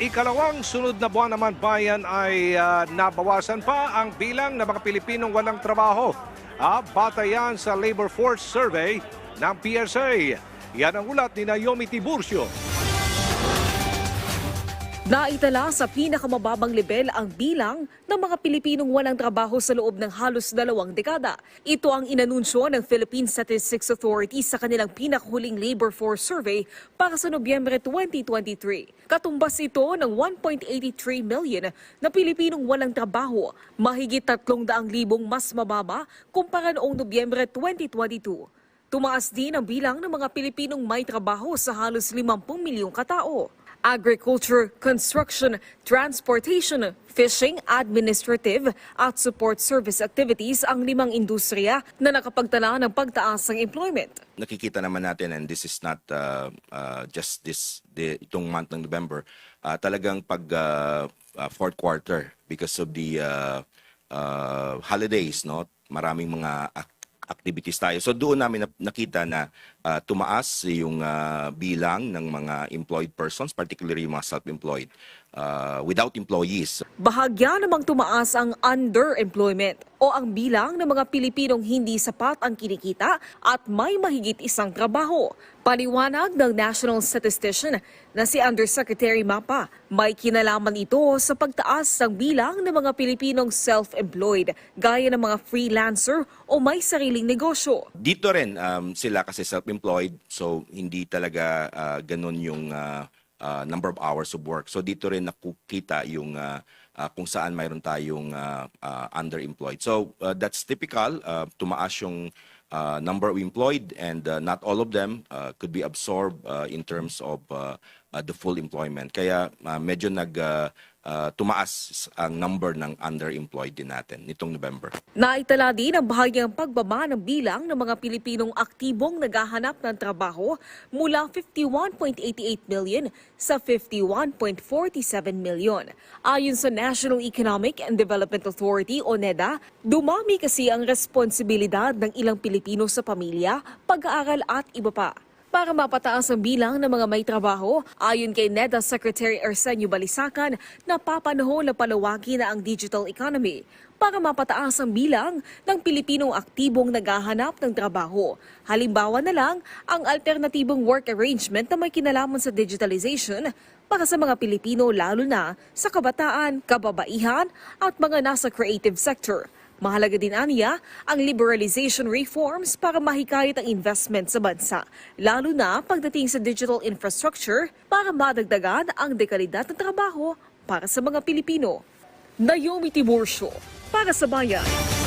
Ikalawang sunod na buwan naman bayan ay ah, nabawasan pa ang bilang ng mga Pilipinong walang trabaho. Ah, batayan sa Labor Force Survey ng PSA. Yan ang ulat ni Naomi Tiburcio. Naitala sa pinakamababang level ang bilang ng mga Pilipinong walang trabaho sa loob ng halos dalawang dekada. Ito ang inanunsyo ng Philippine Statistics Authority sa kanilang pinakahuling labor force survey para sa Nobyembre 2023. Katumbas ito ng 1.83 million na Pilipinong walang trabaho, mahigit 300,000 mas mababa kumpara noong Nobyembre 2022. Tumaas din ang bilang ng mga Pilipinong may trabaho sa halos 50 milyong katao. Agriculture, construction, transportation, fishing, administrative at support service activities ang limang industriya na nakapagtala ng pagtaas ng employment. nakikita naman natin and this is not uh, uh, just this the, itong month ng November uh, talagang pag uh, uh, fourth quarter because of the uh, uh, holidays no maraming mga ac- activities tayo so doon namin nakita na uh, tumaas yung uh, bilang ng mga employed persons particularly yung mga self-employed uh, without employees Bahagya namang tumaas ang underemployment o ang bilang ng mga Pilipinong hindi sapat ang kinikita at may mahigit isang trabaho. Paliwanag ng National Statistician na si Undersecretary Mapa, may kinalaman ito sa pagtaas ng bilang ng mga Pilipinong self-employed gaya ng mga freelancer o may sariling negosyo. dito rin um, sila kasi self-employed so hindi talaga uh, ganun yung uh, uh, number of hours of work. So dito rin nakukita yung uh, uh, kung saan mayroon tayong uh, uh, underemployed. So uh, that's typical. Uh, tumaas yung uh, number of employed and uh, not all of them uh, could be absorbed uh, in terms of uh, uh, the full employment. Kaya uh, medyo nag uh, uh, tumaas ang number ng underemployed din natin nitong November. Naitala din ang bahagyang pagbaba ng bilang ng mga Pilipinong aktibong naghahanap ng trabaho mula 51.88 million sa 51.47 million. Ayon sa National Economic and Development Authority o NEDA, dumami kasi ang responsibilidad ng ilang Pilipino sa pamilya, pag-aaral at iba pa. Para mapataas ang bilang ng mga may trabaho, ayon kay NEDA Secretary Arsenio Balisacan, napapanahon na palawagin na ang digital economy para mapataas ang bilang ng Pilipinong aktibong naghahanap ng trabaho. Halimbawa na lang ang alternatibong work arrangement na may kinalaman sa digitalization para sa mga Pilipino lalo na sa kabataan, kababaihan at mga nasa creative sector. Mahalaga din aniya ang liberalization reforms para mahikayat ang investment sa bansa, lalo na pagdating sa digital infrastructure para madagdagan ang dekalidad ng trabaho para sa mga Pilipino. Naomi Tiburcio, para sa Bayan.